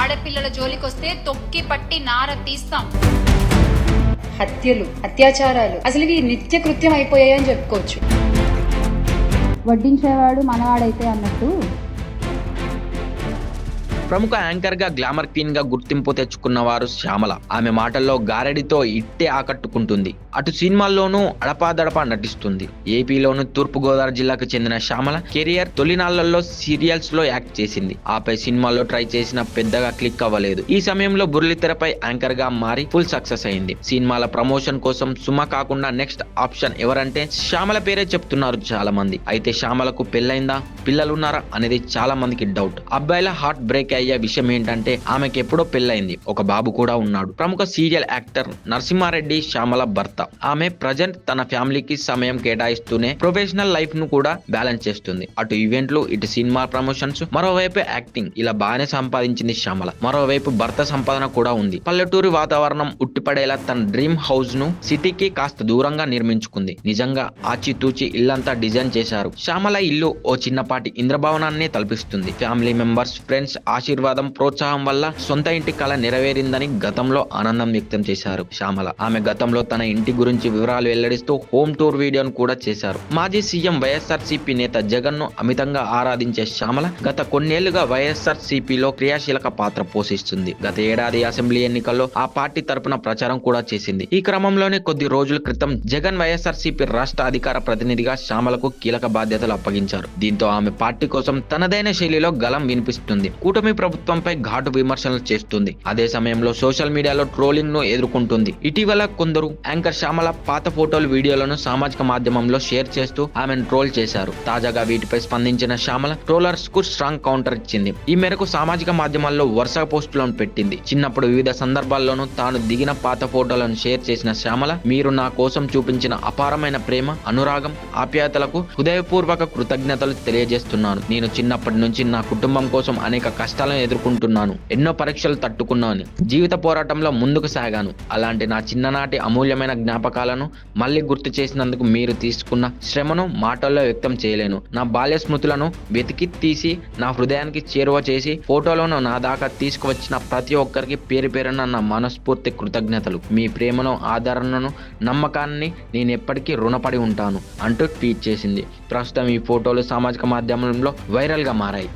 ఆడపిల్లల జోలికొస్తే తొక్కి పట్టి నార తీస్తాం. హత్యలు అత్యాచారాలు అసలు ఇవి నిత్య కృత్యం అయిపోయాయని చెప్పుకోవచ్చు. వడ్డించేవాడు మనవాడైతే అన్నట్టు ప్రముఖ యాంకర్గా గ్లామర్ క్వీన్గా గుర్తింపు తెచ్చుకున్న వారు శ్యామల. ఆమె మాటల్లో గారడితో ఇట్టే ఆకట్టుకుంటుంది. అటు సినిమాల్లోనూ అడపాదడపా నటిస్తుంది. ఏపీలోను తూర్పు గోదావరి జిల్లాకు చెందిన శ్యామల కెరియర్ తొలినాళ్ళలో సీరియల్స్లో యాక్ట్ చేసింది. ఆపై సినిమాల్లో ట్రై చేసిన పెద్దగా క్లిక్ అవ్వలేదు. ఈ సమయంలో బుర్లితెరపై యాంకర్గా మారి ఫుల్ సక్సెస్ అయింది. సినిమాల ప్రమోషన్ కోసం సుమ కాకుండా నెక్స్ట్ ఆప్షన్ ఎవరంటే శ్యామల పేరే చెప్తున్నారు చాలా మంది అయితే శ్యామలకు పెళ్ళైందా? పిల్లలున్నారా? అనేది చాలా మందికి డౌట్. అబ్బాయిల హార్ట్ బ్రేక్ అయ్యే విషయం ఏంటంటే ఆమెకి ఎప్పుడో పెళ్ళైంది ఒక బాబు కూడా ఉన్నాడు. ప్రముఖ సీరియల్ యాక్టర్ నరసింహారెడ్డి శ్యామల భర్త. ఆమె ప్రజెంట్ తన ఫ్యామిలీకి సమయం కేటాయిస్తూనే ప్రొఫెషనల్ లైఫ్ను కూడా బ్యాలెన్స్ చేస్తుంది. అటు ఈవెంట్లు ఇటు సినిమా ప్రమోషన్స్ మరోవైపు యాక్టింగ్. ఇలా బాగానే సంపాదించింది శ్యామల. మరోవైపు భర్త సంపాదన కూడా ఉంది. పల్లెటూరి వాతావరణం ఉట్టిపడేలా తన డ్రీమ్ హౌస్ను సిటీకి కాస్త దూరంగా నిర్మించుకుంది. నిజంగా ఆచితూచి ఇల్లంతా డిజైన్ చేశారు. శ్యామల ఇల్లు ఓ చిన్నపాటి ఇంద్రభవనాన్ని తలపిస్తుంది. ఫ్యామిలీ మెంబర్స్ ఫ్రెండ్స్ ఆశ ఆశీర్వాదం ప్రోత్సాహం వల్ల సొంత ఇంటి కళ నెరవేరిందని గతంలో ఆనందం వ్యక్తం చేశారు శ్యామల. ఆమె గతంలో తన ఇంటి గురించి వివరాలు వెల్లడిస్తూ హోమ్ టూర్ వీడియోను కూడా చేశారు. మాజీ సీఎం వైఎస్ఆర్ నేత జగన్ను అమితంగా ఆరాధించే శ్యామల గత కొన్నేళ్ళుగా వైఎస్ఆర్ క్రియాశీలక పాత్ర పోషిస్తుంది. గత ఏడాది అసెంబ్లీ ఎన్నికల్లో ఆ పార్టీ తరపున ప్రచారం కూడా చేసింది. ఈ క్రమంలోనే కొద్ది రోజుల క్రితం జగన్ వైఎస్ఆర్ రాష్ట్ర అధికార ప్రతినిధిగా శ్యామలకు కీలక బాధ్యతలు అప్పగించారు. దీంతో ఆమె పార్టీ కోసం తనదైన శైలిలో గలం వినిపిస్తుంది. కూటమి ప్రభుత్వంపై ఘాటు విమర్శలు చేస్తుంది. అదే సమయంలో సోషల్ మీడియాలో ట్రోలింగ్ను ఎదుర్కొంటుంది. ఇటీవల కొందరు యాంకర్ శ్యామల పాత ఫోటోలు వీడియోలను సామాజిక మాధ్యమంలో షేర్ చేస్తూ ఆమెను ట్రోల్ చేశారు. తాజాగా వీటిపై స్పందించిన శ్యామల ట్రోలర్స్కు స్ట్రాంగ్ కౌంటర్ ఇచ్చింది. ఈ మేరకు సామాజిక మాధ్యమాల్లో వరుస పోస్టులను పెట్టింది. చిన్నప్పుడు వివిధ సందర్భాల్లోనూ తాను దిగిన పాత ఫోటోలను షేర్ చేసిన శ్యామల మీరు నా కోసం చూపించిన అపారమైన ప్రేమ అనురాగం ఆప్యాయతలకు హృదయపూర్వక కృతజ్ఞతలు తెలియజేస్తున్నాను. నేను చిన్నప్పటి నుంచి నా కుటుంబం కోసం అనేక కష్టాలు కష్టాలను ఎదుర్కొంటున్నాను. ఎన్నో పరీక్షలు తట్టుకున్నాను. జీవిత పోరాటంలో ముందుకు సాగాను. అలాంటి నా చిన్ననాటి అమూల్యమైన జ్ఞాపకాలను మళ్ళీ గుర్తు చేసినందుకు మీరు తీసుకున్న శ్రమను మాటల్లో వ్యక్తం చేయలేను. నా బాల్య స్మృతులను వెతికి తీసి నా హృదయానికి చేరువ చేసి ఫోటోలను నా దాకా తీసుకువచ్చిన ప్రతి ఒక్కరికి పేరు పేరున నా మనస్ఫూర్తి కృతజ్ఞతలు. మీ ప్రేమను ఆదరణను నమ్మకాన్ని నేను ఎప్పటికీ రుణపడి ఉంటాను అంటూ ట్వీట్ చేసింది. ప్రస్తుతం ఈ ఫోటోలు సామాజిక మాధ్యమంలో వైరల్గా మారాయి.